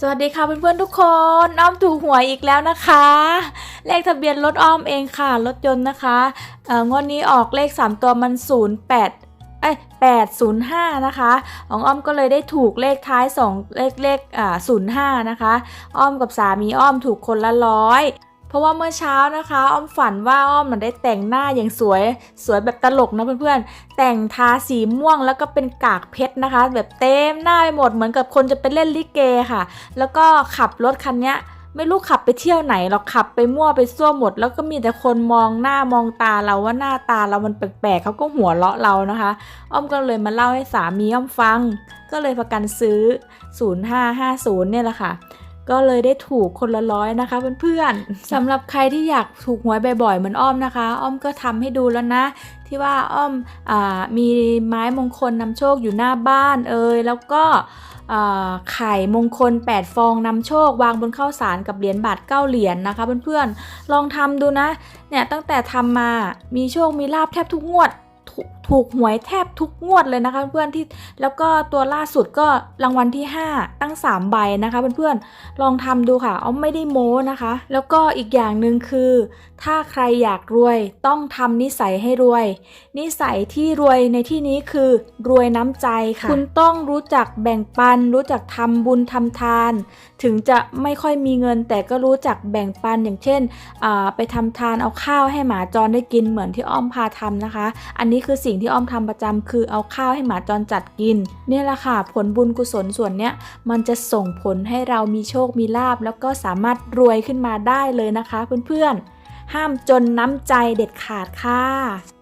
สวัสดีค่ะเพื่อนๆทุกคน อ้อมถูกหวยอีกแล้วนะคะ เลขทะเบียนรถอ้อมเองค่ะ รถยนต์นะคะเอ่องวดนี้ออกเลข 3 ตัวมัน 08เอ้ย805 นะคะ ของอ้อมก็เลยได้ถูกเลขท้าย 2 เลขเลขอ่า05 นะคะ อ้อมกับสามีอ้อมถูกคนละร้อย เพราะว่าเมื่อเช้านะคะ อ้อมฝันว่าอ้อมมันได้แต่งหน้าอย่างสวยสวยแบบตลกนะเพื่อนๆ แต่งทาสีม่วงแล้วก็เป็นกากเพชรนะคะ แบบเต็มหน้าไปหมดเหมือนกับคนจะไปเล่นลิเกค่ะ แล้วก็ขับรถคันนี้ไม่รู้ขับไปเที่ยวไหนเราขับไปมั่วไปซั่วหมด แล้วก็มีแต่คนมองหน้ามองตาเราว่าหน้าตาเรามันแปลกๆเขาก็หัวเราะเรานะคะ อ้อมก็เลยมาเล่าให้สามีอ้อมฟัง ก็เลยประกันซื้อ 0550เนี่ยแหละค่ะ ก็เลยได้ถูกคนละร้อยนะคะเพื่อนๆสำหรับใครที่อยากถูกหวยบ่อยๆเหมือนอ้อมนะคะ อ้อมก็ทำให้ดูแล้วนะ ที่ว่าอ้อมอามีไม้มงคลนำโชคอยู่หน้าบ้านเอ่ยแล้วก็อ่าไข่มงคล 8 ฟองนำโชควางบนข้าวสารกับเหรียญบาท9เหรียญนะคะเพื่อนๆลองทำดูนะเนี่ยตั้งแต่ทำมามีโชคมีลาบแทบทุกงวด ถูกหวยแทบทุกงวดเลยนะคะเพื่อนๆที่แล้วก็ตัวล่าสุดก็รางวัลที่ 5 ตั้ง 3 ใบนะคะเพื่อนๆลองทำดูค่ะอ้อมไม่ได้โม้นะคะ แล้วก็อีกอย่างหนึ่งคือ ถ้าใครอยากรวยต้องทำนิสัยให้รวย นิสัยที่รวยในที่นี้คือรวยน้ำใจค่ะคุณต้องรู้จักแบ่งปัน รู้จักทำบุญทำทาน ถึงจะไม่ค่อยมีเงิน แต่ก็รู้จักแบ่งปันอย่างเช่นไปทำทานเอาข้าวให้หมาจรได้กินเหมือนที่อ้อมพาทำนะคะ อันนี้คือสิ่งที่อ้อมทำประจำคือเอาข้าวให้หมาจรจัดกิน เนี่ยแหละค่ะ ผลบุญกุศลส่วนเนี้ยมันจะส่งผลให้เรามีโชคมีลาบ แล้วก็สามารถรวยขึ้นมาได้เลยนะคะเพื่อนๆ ห้ามจนน้ำใจเด็ดขาดค่ะ